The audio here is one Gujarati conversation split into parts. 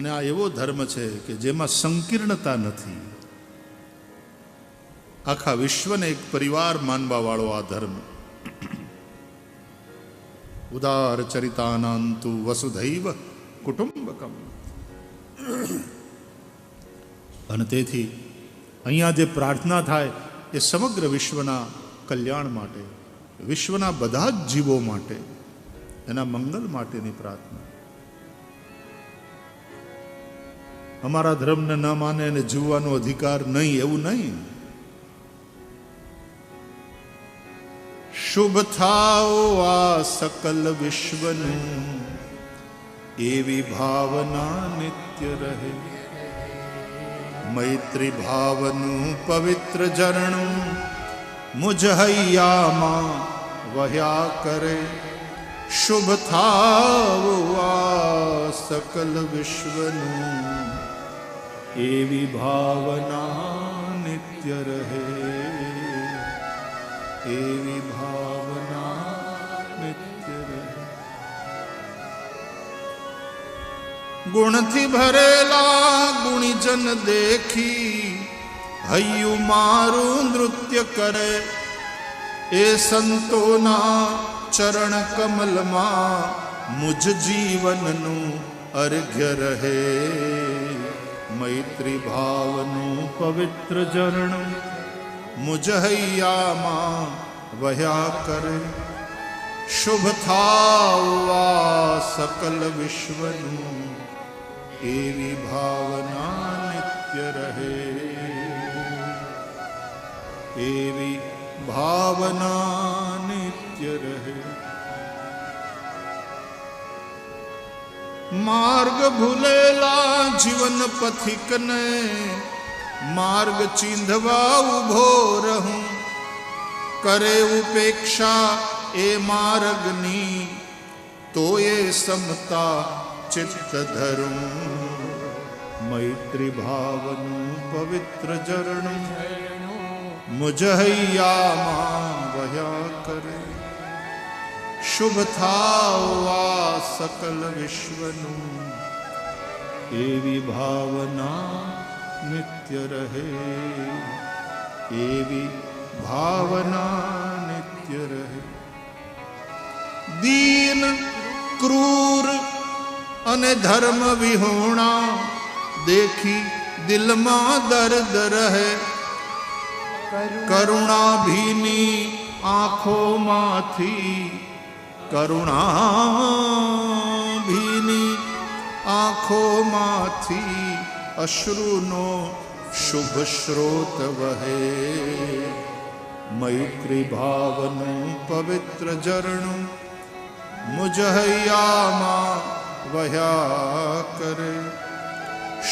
અને આ એવો ધર્મ છે કે જેમાં સંકીર્ણતા નથી. આખા વિશ્વને એક પરિવાર માનવાવાળો આ ધર્મ. ઉદાર ચરિતાનાંતુ વસુધૈવ કુટુંબકમ. અને તેથી અહીંયા જે પ્રાર્થના થાય એ સમગ્ર વિશ્વના કલ્યાણ માટે, વિશ્વના બધા જ જીવો માટે, એના મંગલ માટેની પ્રાર્થના. અમારા ધર્મને ન માને અને જીવવાનો અધિકાર નહીં, એવું નહીં. શુભ થાઓ આ સકલ વિશ્વનું, એવી ભાવના નિત્ય રહે. મૈત્રી ભાવનું પવિત્ર ઝરણું મુજહૈયામાં વહ્યા કરે. શુભ થાવો આ સકલ વિશ્વનું એવી ભાવના નિત્ય રહે. એવી ભાવના નિત્ય રહે. ગુણથી ભરેલા ગુણીજન દેખી હૈયું મારું નૃત્ય કરે. એ સંતોના ચરણ કમલમાં મુજ જીવનનું અર્ઘ્ય રહે. મૈત્રી ભાવનું પવિત્ર ઝરણું મુજહૈયામાં વહ્યા કરે શુભ થાવવા સકલ વિશ્વનું એવી ભાવના નિત્ય રહે એવી ભાવના નિત્ય રહે માર્ગ ભૂલેલા જીવન પથિકને માર્ગ ચીંધવા ઊભો રહું. કરે ઉપેક્ષા એ માર્ગની, તો એ સમતા ચિત્ત ધરું. મૈત્રી ભાવનું પવિત્ર ઝરણું મુજ હૈયામાં વહ્યા કરે. શુભ થાવા સકલ વિશ્વનું. એવી ભાવના નિત્ય રહે. એવી ભાવના નિત્ય રહે. દીન ક્રૂર અને ધર્મ વિહોણા દેખી દિલમાં દર્દ રહે. કરુણા. ભીની આંખોમાંથી કરુણા ભીની આંખોમાંથી અશ્રુનો શુભ સ્રોત વહે. મૈત્રી ભાવનું પવિત્ર ઝરણું મુજહૈયામાં વહ્યા કરે.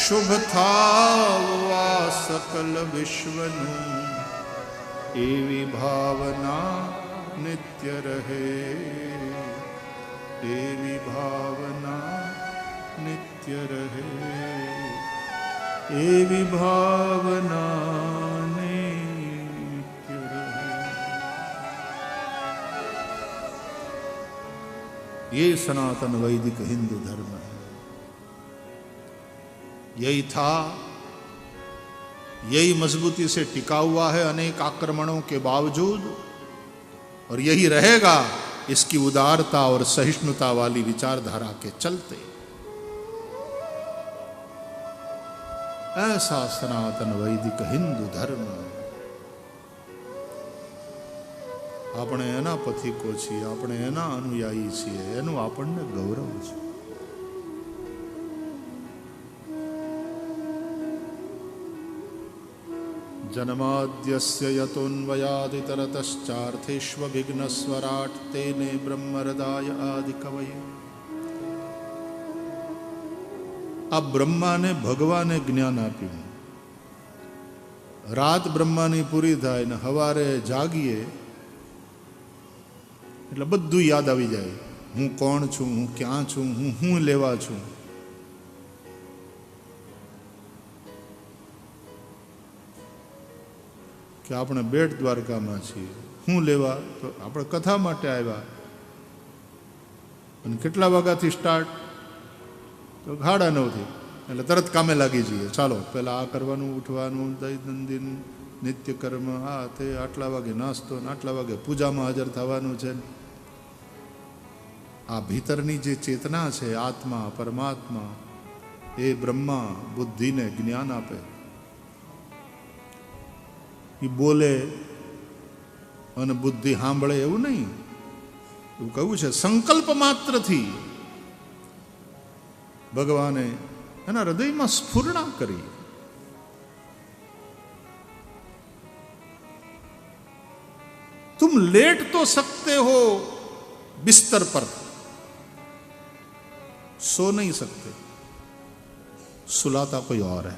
શુભ થાવવા સકલ વિશ્વનું એવી ભાવના नित्य रहे। देवी भावना नित्य रहे। एवी भावना नित्य रहे। ये सनातन वैदिक हिंदू धर्म है। यही था। यही मजबूती से टिका हुआ है अनेक आक्रमणों के बावजूद। और यही रहेगा इसकी उदारता और सहिष्णुता वाली विचारधारा के चलते ऐसा सनातन वैदिक हिंदू धर्म આપણે એના પથિકો છીએ આપણે એના અનુયાયી છીએ એનું આપણને ગૌરવ છે જન્માદ્યસ્ય यतोऽन्वयादितरतश्चार्थेष्वभिघ्नस्वराट् તેને બ્રહ્મરદાય आदिकवये। આ બ્રહ્માને ભગવાને જ્ઞાન આપ્યું રાત બ્રહ્માની પૂરી થાય ને હવારે જાગીએ એટલે બધું યાદ આવી જાય હું કોણ છું હું ક્યાં છું હું હું લેવા છું કે આપણે બેટ દ્વારકામાં છીએ. શું લેવા? તો આપણે કથા માટે આવ્યા. અને કેટલા વાગ્યાથી સ્ટાર્ટ તો સાડા નવથી. એટલે તરત કામે લાગી જઈએ. ચાલો, પહેલાં આ કરવાનું, ઉઠવાનું, દૈનંદિન નિત્ય કર્મ આ તે, આટલા વાગે નાસ્તો ને આટલા વાગે પૂજામાં હાજર થવાનું છે. આ ભીતરની જે ચેતના છે, આત્મા, પરમાત્મા, એ બ્રહ્મા બુદ્ધિને જ્ઞાન આપે. એ બોલે અને બુદ્ધિ સાંભળે એવું નહીં એવું કહ્યું છે સંકલ્પ માત્રથી ભગવાને એના હૃદયમાં સ્ફુરણા કરી तुम लेट तो सकते हो बिस्तर पर सो नहीं सकते સુલાતા કોઈ ઓર હે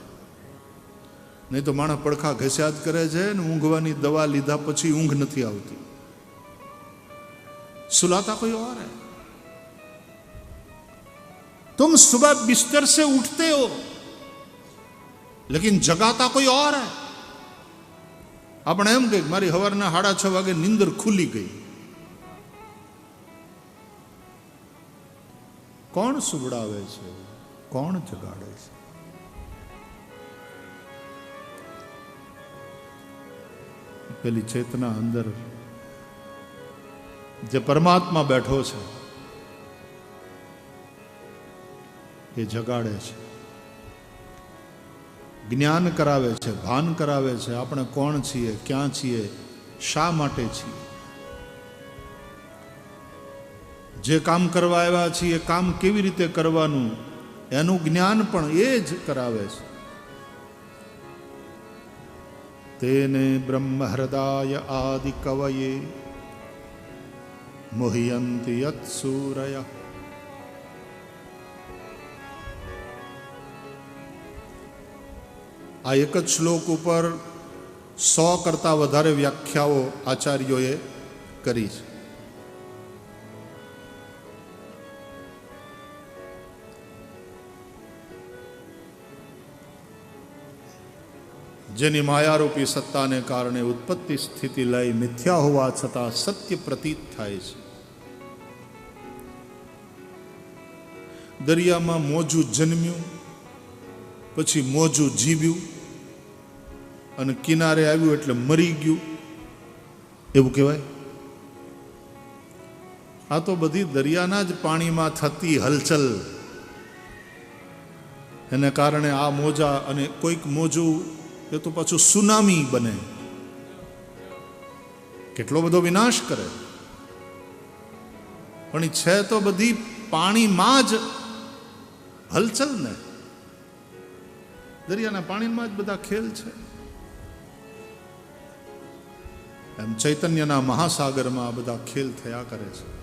નહીં તો માણસ પડખા ઘસ્યા જ કરે છે ને ઊંઘવાની દવા લીધા પછી ઊંઘ નથી આવતી सुलाता कोई और है तुम सुबह बिस्तर से उठते हो लेकिन जगाता कोई और है આપણે એમ કે મારી સવારના સાડા છ વાગે નીંદર ખુલી ગઈ કોણ સુવડાવે છે કોણ જગાડે છે પેલી ચેતના અંદર જે પરમાત્મા બેઠો છે, એ જગાડે છે. જ્ઞાન કરાવે છે, ભાન કરાવે છે, આપણે કોણ છીએ, ક્યાં છીએ, શા માટે છીએ? જે કામ કરવા આવ્યા છીએ કામ કેવી રીતે કરવાનું? એનું જ્ઞાન પણ એ જ કરાવે છે. તેને આદિ કવયે મુહ્યંતિ યત સૂરય આ એક જ શ્લોક ઉપર સો કરતાં વધારે વ્યાખ્યાઓ આચાર્યોએ કરી છે જેની માયારૂપી સત્તાને કારણે ઉત્પત્તિ સ્થિતિ લઈ મિથ્યા હોવા છતાં સત્ય પ્રતીત થાય છે. દરિયામાં મોજું જન્મ્યું, પછી મોજું જીવ્યું અને કિનારે આવ્યું એટલે મરી ગયું. એવું કહેવાય? આ તો બધી દરિયાના જ પાણીમાં થતી હલચલ. એને કારણે આ મોજા અને કોઈક મોજું એ તો પાછું સુનામી બને. કેટલો બધો વિનાશ કરે. પણ છે તો બધી પાણીમાં જ હલચલ ને. દરિયાના પાણીમાં જ બધા ખેલ છે. એમ ચૈતન્યના મહાસાગરમાં બધા ખેલ થયા કરે છે.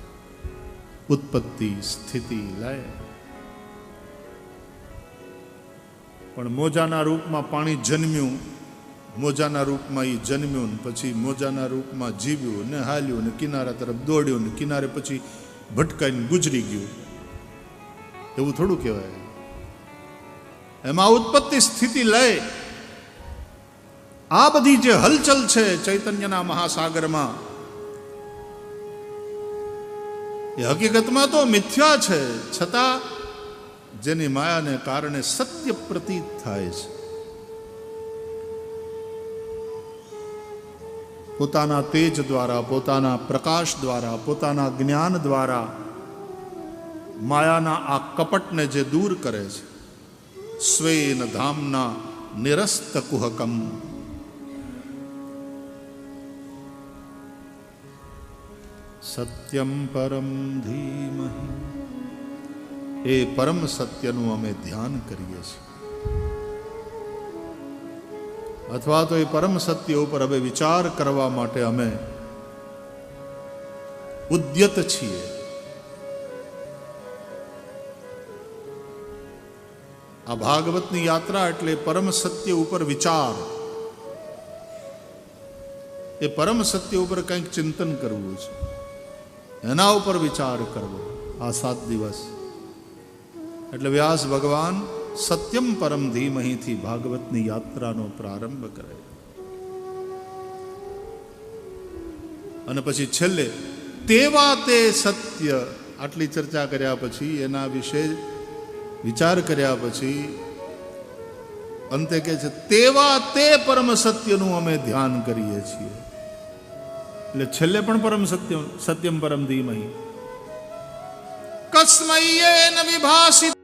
ઉત્પત્તિ, સ્થિતિ, લય. પણ મોજાના રૂપમાં પાણી જન્મ્યું, મોજાના રૂપમાં એ જન્મ્યું ને પછી મોજાના રૂપમાં જીવ્યું ને હાલ્યું ને કિનારા તરફ દોડ્યું ને કિનારે પછી ભટકાઈને ગુજરી ગયું. એવું થોડું કહેવાય. એમાં ઉત્પત્તિ સ્થિતિ લય. આ બધી જે હલચલ છે ચૈતન્યના મહાસાગરમાં, એ હકીકતમાં તો મિથ્યા છે. છતાં જેની માયાને કારણે સત્ય પ્રતીત થાય છે. પોતાના તેજ દ્વારા, પોતાના પ્રકાશ દ્વારા, પોતાના જ્ઞાન દ્વારા માયાના આ કપટને જે દૂર કરે છે, સ્વેન ધામના નિરસ્ત કુહકમ. સત્યમ પરમ ધીમહી એ પરમ સત્યનું અમે ધ્યાન કરીએ છીએ. અથવા તો એ પરમ સત્ય ઉપર હવે વિચાર કરવા માટે અમે ઉદ્યત છીએ. આ ભાગવતની યાત્રા એટલે પરમ સત્ય ઉપર વિચાર. એ પરમ સત્ય ઉપર કંઈક ચિંતન કરવું છે. એના ઉપર વિચાર કરવો. આ સાત દિવસ. એટલે વ્યાસ ભગવાન સત્યમ પરમ ધીમહીથી ભાગવતની યાત્રાનો પ્રારંભ કરે. અને પછી છેલ્લે, તેવા તે સત્ય. આટલી ચર્ચા કર્યા પછી, એના વિશે વિચાર કર્યા પછી, અંતે કહે છે, તેવા તે પરમ સત્યનું અમે ધ્યાન કરીએ છીએ. એટલે છેલ્લે પણ પરમ સત્ય, સત્યમ પરમ ધીમહી. કસ્મયે ન વિભાસિત